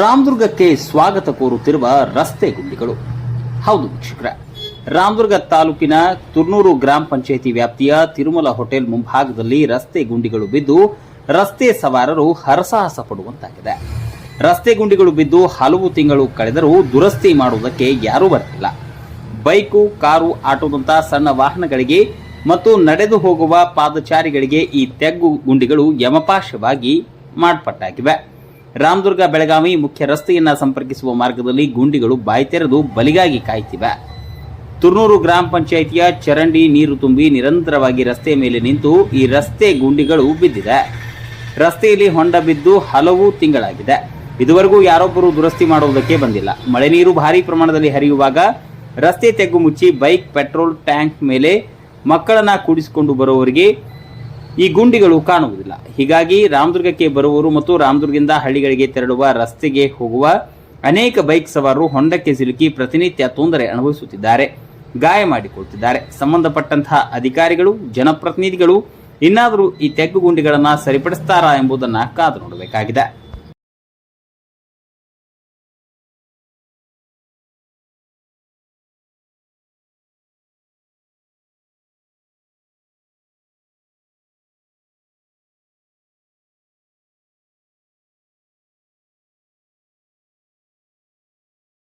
ರಾಮದುರ್ಗಕ್ಕೆ ಸ್ವಾಗತ ಕೋರುತ್ತಿರುವ ರಸ್ತೆ ಗುಂಡಿಗಳು. ಹೌದು ವೀಕ್ಷಕರ, ರಾಮದುರ್ಗ ತಾಲೂಕಿನ ತುರ್ನೂರು ಗ್ರಾಮ ಪಂಚಾಯಿತಿ ವ್ಯಾಪ್ತಿಯ ತಿರುಮಲ ಹೋಟೆಲ್ ಮುಂಭಾಗದಲ್ಲಿ ರಸ್ತೆ ಗುಂಡಿಗಳು ಬಿದ್ದು ರಸ್ತೆ ಸವಾರರು ಹರಸಾಹಸ ಪಡುವಂತಾಗಿದೆ. ರಸ್ತೆ ಗುಂಡಿಗಳು ಬಿದ್ದು ಹಲವು ತಿಂಗಳು ಕಳೆದರೂ ದುರಸ್ತಿ ಮಾಡುವುದಕ್ಕೆ ಯಾರೂ ಬರಲಿಲ್ಲ. ಬೈಕು, ಕಾರು ಆಟೋದಂಥ ಸಣ್ಣ ವಾಹನಗಳಿಗೆ ಮತ್ತು ನಡೆದು ಹೋಗುವ ಪಾದಚಾರಿಗಳಿಗೆ ಈ ತೆಗ್ಗು ಗುಂಡಿಗಳು ಯಮಪಾಶವಾಗಿ ಮಾರ್ಪಟ್ಟಾಗಿವೆ. ರಾಮದುರ್ಗ ಬೆಳಗಾವಿ ಮುಖ್ಯ ರಸ್ತೆಯನ್ನ ಸಂಪರ್ಕಿಸುವ ಮಾರ್ಗದಲ್ಲಿ ಗುಂಡಿಗಳು ಬಾಯಿ ತೆರೆದು ಬಲಿಗಾಗಿ ಕಾಯ್ತಿವೆ. ತುರ್ನೂರು ಗ್ರಾಮ ಪಂಚಾಯಿತಿಯ ಚರಂಡಿ ನೀರು ತುಂಬಿ ನಿರಂತರವಾಗಿ ರಸ್ತೆ ಮೇಲೆ ನಿಂತು ಈ ರಸ್ತೆ ಗುಂಡಿಗಳು ಬಿದ್ದಿದೆ. ರಸ್ತೆಯಲ್ಲಿ ಹೊಂಡ ಬಿದ್ದು ಹಲವು ತಿಂಗಳಾಗಿದೆ. ಇದುವರೆಗೂ ಯಾರೊಬ್ಬರು ದುರಸ್ತಿ ಮಾಡುವುದಕ್ಕೆ ಬಂದಿಲ್ಲ. ಮಳೆ ನೀರು ಭಾರಿ ಪ್ರಮಾಣದಲ್ಲಿ ಹರಿಯುವಾಗ ರಸ್ತೆ ತೆಗ್ಗು ಮುಚ್ಚಿ ಬೈಕ್, ಪೆಟ್ರೋಲ್, ಟ್ಯಾಂಕ್ ಮೇಲೆ ಮಕ್ಕಳನ್ನ ಕೂಡಿಸಿಕೊಂಡು ಬರುವವರಿಗೆ ಈ ಗುಂಡಿಗಳು ಕಾಣುವುದಿಲ್ಲ. ಹೀಗಾಗಿ ರಾಮದುರ್ಗಕ್ಕೆ ಬರುವವರು ಮತ್ತು ರಾಮದುರ್ಗದಿಂದ ಹಳ್ಳಿಗಳಿಗೆ ತೆರಳುವ ರಸ್ತೆಗೆ ಹೋಗುವ ಅನೇಕ ಬೈಕ್ ಸವಾರರು ಹೊಂಡಕ್ಕೆ ಸಿಲುಕಿ ಪ್ರತಿನಿತ್ಯ ತೊಂದರೆ ಅನುಭವಿಸುತ್ತಿದ್ದಾರೆ. ಗಾಯ ಮಾಡಿಕೊಳ್ಳುತ್ತಿದ್ದಾರೆ ಸಂಬಂಧಪಟ್ಟಂತಹ ಅಧಿಕಾರಿಗಳು, ಜನಪ್ರತಿನಿಧಿಗಳು, ಇನ್ನಾದರೂ ಈ ತೆಗ್ಗು ಗುಂಡಿಗಳನ್ನು ಸರಿಪಡಿಸ್ತಾರಾ ಎಂಬುದನ್ನು ಕಾದು ನೋಡಬೇಕಾಗಿದೆ.